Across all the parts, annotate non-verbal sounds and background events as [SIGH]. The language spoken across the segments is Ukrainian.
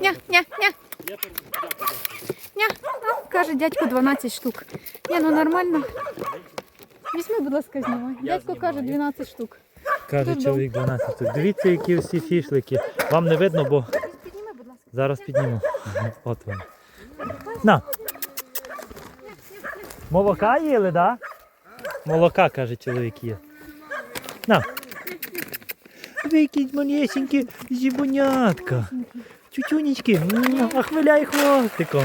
Ня, ня, ня. Ня, ну, каже дядько 12 штук. Ні, ну нормально. Візьми, будь ласка, знімай. Дядько каже 12 штук. Каже чоловік 12 штук. Дивіться, які всі фішлики. Вам не видно, бо Підніми, будь ласка. зараз підніму. [LAUGHS] От вони. На. Молока їли, да? Молока, каже чоловік є. На. Ви якісь малесенькі зібунятка. Чучунечки. А хвиляй хвостиком.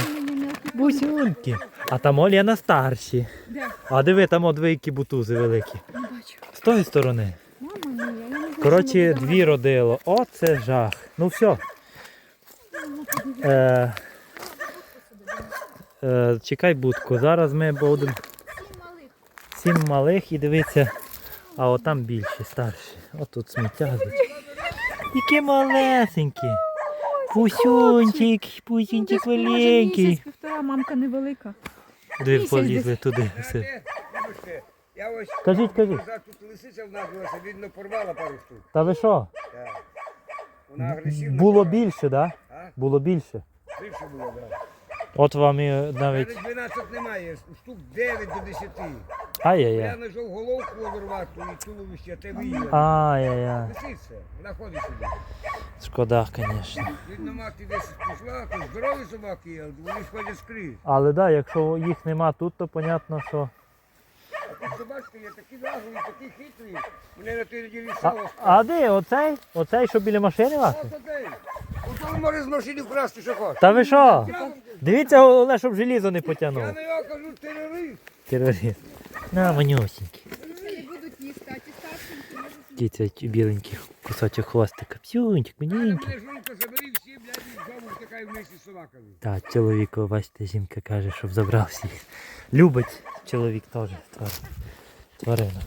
Бусюнки. А там Олена старші. А диви, там дві бутузи великі. З тої сторони. Коротше, дві родило. Оце жах. Ну все. Е, е, чекай будку. Зараз ми будемо сім малих і дивіться, а отам більші, старші. От тут сміття. Які малесенькі. Пусюнчик, пусюнчик може, півтора, мамка невелика. Диви, полізли туди. Все. Я ось Кажіть, кажіть. назад тут лисиця в нас була, видно, порвала пару штук. Та ви що? Так. Вона агресивна. Було більше, так? Да? А? Було більше. Більше було, так. От вам і Навіть навіть. 12 немає, штук 9 до 10. Я Ай-яй-яй. знайшов головку одорвату і туловище, те виїла. Ай-яй-яй. Вона ходить сюди. Шкода, звісно. Видно, мати десь пішла, то здорові собаки є, вони ж ходять скрізь. Але да, якщо їх нема тут, то понятно, що. А тут собачки є такі наглі, такі хитрі. Мене на тій неділі А, сало а де оцей? Оцей, що біля машини вас? Ось отей. Ото він може з машини вкрасти, що хоче. Та ви що? Я, Дивіться, головне, щоб желізо не я потягнув. на нього кажу, терорист. Терорист. На, манюсінький. Будуть їсти, а ті старшенькі можуть Дивіться, ці біленькі кусочок хвостика. Псюнчик, собаками. Так, чоловіку, бачите, жінка каже, щоб забрав всіх. Любить чоловік теж тваринок.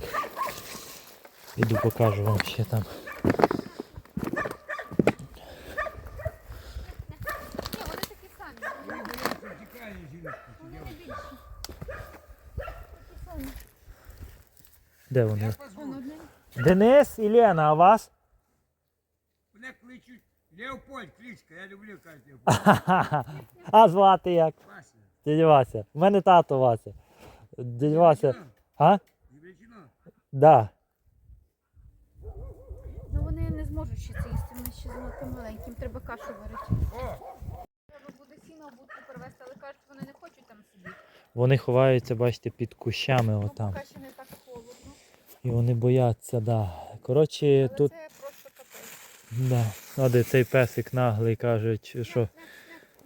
Іду покажу вам ще там. Ні, вони такі самі. Мені не. Де вони? Денис і Лена, а вас? Мене кличуть Леопольд, кличка, я люблю кажуть Леопольд. [LAUGHS] А звати як? Вася. Дядя Вася. У мене тато Вася. Дядя Вася. А? Євречина. Да. Ну вони не зможуть ще це їсти, вони ще занадто маленькі, їм треба кашу варити. О, В будку привезти, але кажуть, вони не хочуть там сидіти. Вони ховаються, бачите, під кущами Ну, отам. поки ще не так холодно. І вони бояться, да. Коротше, Але тут, це просто капець. да. А де цей песик наглий кажуть, що.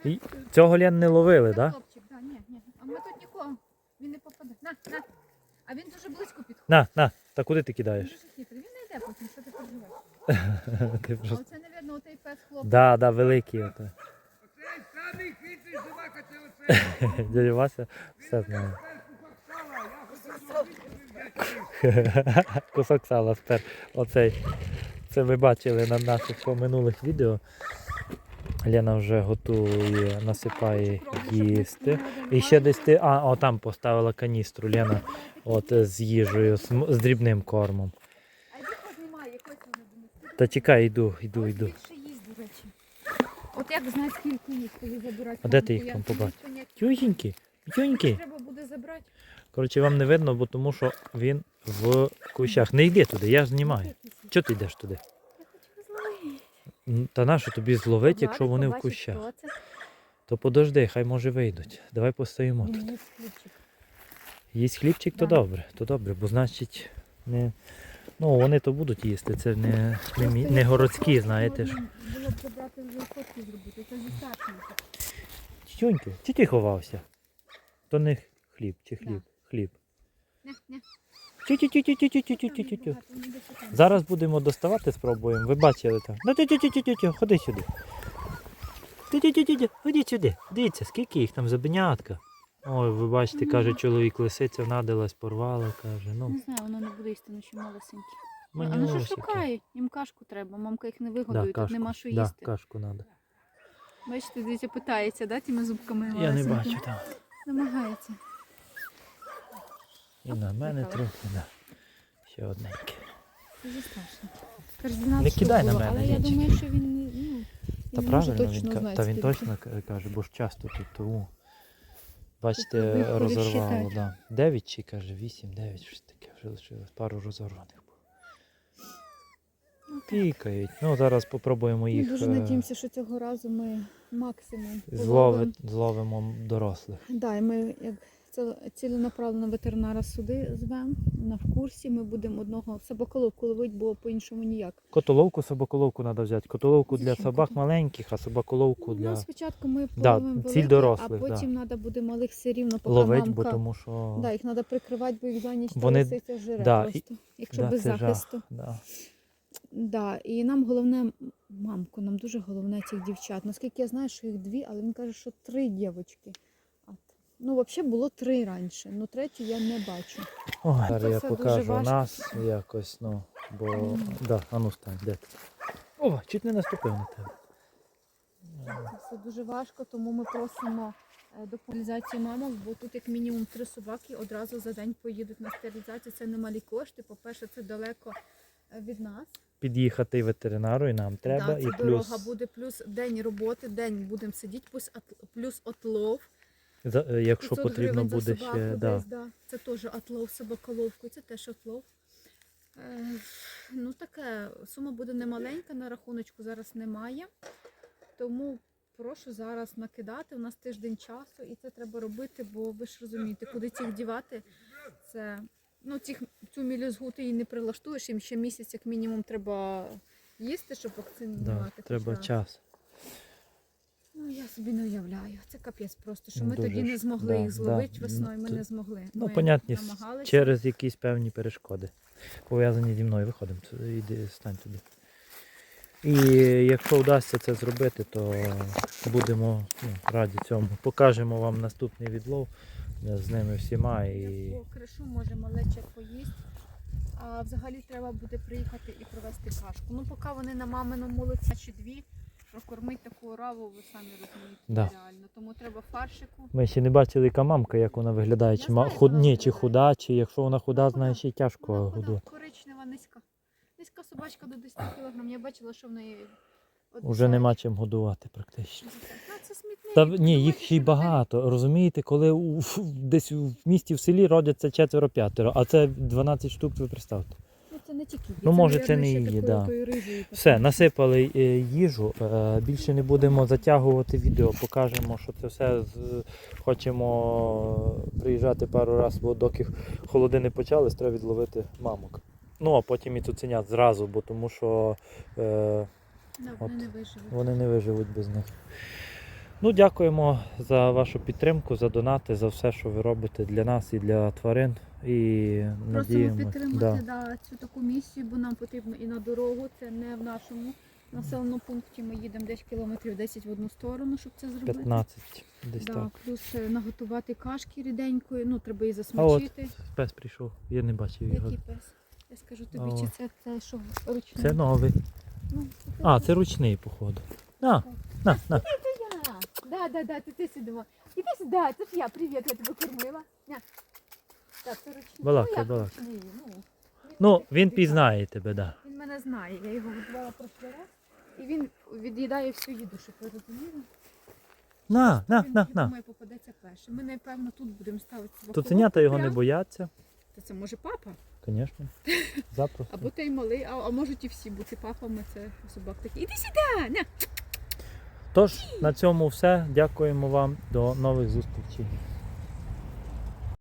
І Цього Лен не ловили, да? хлопчик, да, ні, ні. А ми тут нікого. Він не попаде. На, на. А він дуже близько підходить. На, на, та куди ти Він кидаєш? дуже хитрий. Він не йде потім, що ти [LAUGHS] переживаєш. Ти просто... оце, напевно, отей пес хлопчик. Да, да, великий. Ото. оцей самий хитрий собака, це оцей. Дядя Вася все знає. Кусок сала, спер. Оцей. Це ви бачили на наших минулих відео. Лена вже готує, насипає їсти. І ще десь ти. А, о, там поставила каністру Лена от з їжею, з, з дрібним кормом. Та чекай, йду, йду, йду. більше їсть, до речі. От як знати, скільки їсть, коли забирати. А де ти їх там поняття. Тюньки, тюньки. Треба буде забрати. Коротше, вам не видно, бо тому що він в кущах. Не йди туди, я знімаю. Чого ти йдеш туди? Я хочу зловити. Та нащо тобі зловити, якщо вони в кущах? То подожди, хай може вийдуть. Давай постоїмо тут. Їсть хлібчик, то добре, то добре, бо значить не. Ну, вони то будуть їсти, це не, не, мі- не городські, знаєте ж. Було б забрати вже фотки зробити, це зі старшенька. Тюньки, чи ти ховався? То не хліб, чи хліб, хліб. Не, не. Тю-тю-тю-тю-тю-тю-тю-тю. Зараз будемо доставати, спробуємо. Ви бачили там. Ну тю тю тю тю тю ходи сюди. Тю тю тю тю ходи сюди. Дивіться, скільки їх там забенятка. Ой, ви бачите, каже чоловік, лисиця внадилась, порвала, каже. Ну, Не знаю, воно не буде їсти, ну ще малесенькі. А ну що шукає? Їм кашку треба, мамка їх не Да, вигодує, тут кашку. нема що да, їсти. кашку треба. Бачите, дивіться, питається, да, тими зубками Я не малесенькими? бачу там. Намагається. І на мене Цікаво. трохи, да. Ще одненьке. Дуже страшно. 12 Не кидай на було, мене, Але я думаю, що він ну, І Та не може правильно, він, точно ка- знати, та він скільки. точно к- каже, бо ж часто тут тому. Бачите, виходить розорвало, да. 9 чи каже, 8, 9, щось таке вже лишилось. Пару розорваних було. Ну, так. Пікають. Ну, зараз попробуємо Ми їх дуже е, надіємося, що цього разу ми максимум зловимо, зловимо дорослих. Да, і ми як це ціленаправленно ветеринара суди звемо на в курсі. Ми будемо одного собаколовку ловити, бо по-іншому ніяк. Котоловку, собаколовку треба взяти. Котоловку для Зачем собак маленьких, а собаколовку Ну, для спочатку ми Да, половимо ціль великих, дорослих, а да. потім треба буде малих все рівно, поки ловить, мамка... бо тому що Да, їх треба прикривати, бо їх за ніч Вони- лисиця жире да, і- просто, якщо да, без це захисту. жах. Да. Да, і нам головне, мамку, нам дуже головне цих дівчат. Наскільки я знаю, що їх дві, але він каже, що три дівчатки. Ну, взагалі було три раніше, ну третю я не бачу. Ой, зараз я покажу нас якось, ну, бо. Да, а ну стань, де ти? О, чуть не наступив на тебе. Це все дуже важко, тому ми просимо е, до мамок, бо тут як мінімум три собаки одразу за день поїдуть на стерилізацію. Це немалі кошти. По-перше, це далеко е, від нас. Під'їхати ветеринару і нам треба. да, це і плюс дорога буде, плюс день роботи, день будемо сидіти, плюс, плюс отлов. За- е, якщо потрібно буде собаку ще. Да. десь, да. Це теж отлов собаколовку, це теж отлов. Е, ну таке, сума буде немаленька, на рахуночку зараз немає. Тому прошу зараз накидати. У нас тиждень часу і це треба робити, бо ви ж розумієте, куди цих дівати. Це ну, цих, цю мілюзгу ти її не прилаштуєш, їм ще місяць, як мінімум, треба їсти, щоб вакцинувати. хоч треба час. Ну, я собі не уявляю. Це капець просто, що Ну, ми тоді не змогли да, їх зловити Ну, весною. Ми то- не змогли. Ну, ми понятні, с- намагалися. через якісь певні перешкоди. Пов'язані зі мною виходимо. Ц- Іди, стань туди. І якщо вдасться це зробити, то будемо ну, раді цьому. Покажемо вам наступний відлов е, з ними всіма. І... Я по кришу може малече поїсть. А взагалі треба буде приїхати і провести кашку. Ну, поки вони на маминому молоці чи дві, прокормить таку ораву, ви самі розумієте, Да. реально. Тому треба фаршику. Ми ще не бачили, яка мамка, як вона виглядає. Я Чи, ма... знаю, худ... вона Ні, чи виглядає. худа, чи якщо вона худа, Вона значить ще тяжко Вона годувати. коричнева, низька. Низька собачка до 10 кг. Я бачила, що в неї от Уже нема чим годувати практично. Ну, це смітник. Та в- ні, їх ще й багато. Розумієте, коли у, ф- десь в місті в селі родяться четверо-п'ятеро, а це 12 штук, ви представте. Це не тільки її, Ну, може, це не її, да. Все, насипали е, їжу. е, Більше не будемо затягувати відео, покажемо, що це все хочемо приїжджати пару разів, бо доки холоди не почались, треба відловити мамок. Ну, а потім і цуценят зразу, бо тому що е, Да, от. вони не вони не виживуть без них. Ну, дякуємо за вашу підтримку, за донати, за все, що ви робите для нас і для тварин. І Просимо підтримати да. цю таку місію, бо нам потрібно і на дорогу. Це не в нашому населеному пункті. Ми їдемо десь кілометрів 10 в одну сторону, щоб це зробити. 15 десь Да, так. плюс е, наготувати кашки ріденької, ну треба її засмачити. Пес прийшов, я не бачив його. Який пес? Я скажу тобі, А чи це, це що ручний? Це новий. Ну, А, це ручний, походу. А, на, на. Да, да, да, ти, ти сюди. Іди сюди, це ж я, привіт, я тебе кормила. Ня. Так, це ручний. Балакай, ну, балакай. Ну, Ну, він пізнає тебе, да. Він мене знає, я його годувала прошлий раз. І він від'їдає всю їду, щоб ви розуміли. На, на, він, на, я на. думаю, попадеться першим. Ми, напевно, тут будемо ставити собаку. Туценята його не прям. бояться, Та це може папа, звісно. [LAUGHS] Запросто. або той малий, а, а можуть і всі бути папами, це собак такі. Іди сюди! Тож, на цьому все. Дякуємо вам. До нових зустрічей.